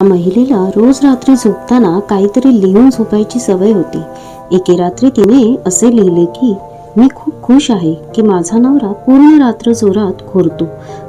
महिलेला रोज रात्री झोपताना काहीतरी लिहून झोपायची सवय होती. एके रात्री तिने असे लिहिले की मी खूप खुश आहे की माझा नवरा पूर्ण रात्र जोरात खोरतो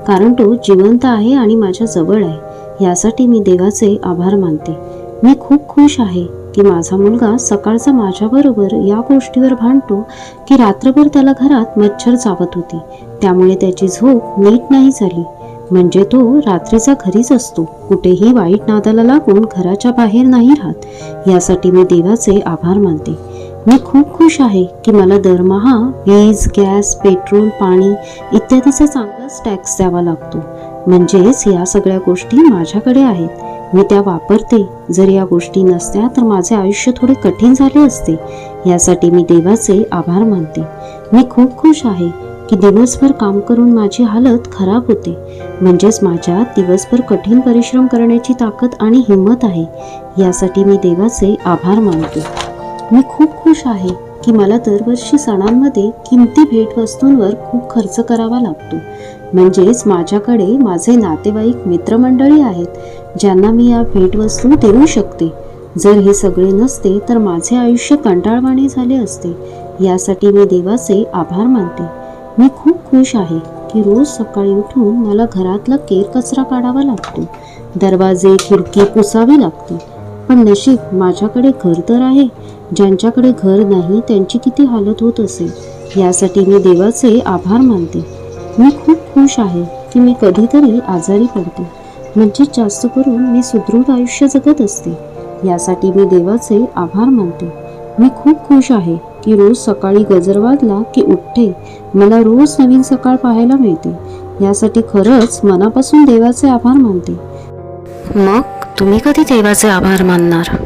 कारण तो जिवंत आहे आणि माझ्या जवळ आहे. यासाठी मी देवाचे आभार मानते. मी खूप खुश आहे की माझा मुलगा सकाळचा माझ्याबरोबर या गोष्टीवर भांडतो की रात्रभर त्याला घरात मच्छर चावत होती. त्यामुळे त्याची झोप नीट नाही झाली. म्हणजे तो रात्रीचा घरीच असतो. कुठेही वाईट नादाला लागून घराच्या बाहेर नाही राहत. यासाठी मी देवाचे आभार मानते. मी खूप खुश आहे की मला दरमहा वीज गॅस पेट्रोल पाणी इत्यादीचा चांगलाच टॅक्स द्यावा लागतो. म्हणजेच या सगळ्या गोष्टी माझ्याकडे आहेत. मी त्या वापरते. जर या गोष्टी नसत्या तर माझे आयुष्य थोडे कठीण झाले असते. यासाठी मी देवाचे आभार मानते. मी खूप खुश आहे की दिवसभर काम करून माझी हालत खराब होते. म्हणजेच माझ्यात दिवसभर कठीण परिश्रम करण्याची ताकद आणि हिंमत आहे. यासाठी मी देवाचे आभार मानतो. मी खूप खुश आहे की मला दरवर्षी सणांमध्ये किमती भेटवस्तूंवर खूप खर्च करावा लागतो. म्हणजेच माझ्याकडे माझे नातेवाईक मित्रमंडळी आहेत ज्यांना मी या भेटवस्तू देऊ शकते. जर हे सगळे नसते तर माझे आयुष्य कंटाळवाणे झाले असते. यासाठी मी देवाचे आभार मानते. मी खूप खुश आहे की रोज सकाळी उठून मला घरातला केर कचरा काढावा लागतो. दरवाजे खिडकी पुसावी लागते. पण नशीब माझ्याकडे घर तर आहे. ज्यांच्याकडे घर नाही त्यांची किती हालत होत असेल? यासाठी मी देवाचे आभार मानते. मी खूप खुश आहे की मी कधीतरी आजारी पडते. म्हणजे जास्त करून मी सुदृढ आयुष्य जगत असते. यासाठी मी देवाचे आभार मानते. मी खूप खुश आहे की रोज सकाळी गजर वाजला की उठते. मला रोज नवीन सकाळ पाहायला मिळते. यासाठी खरंच मनापासून देवाचे आभार मानते. मग तुम्ही कधी देवाचे आभार मानणार?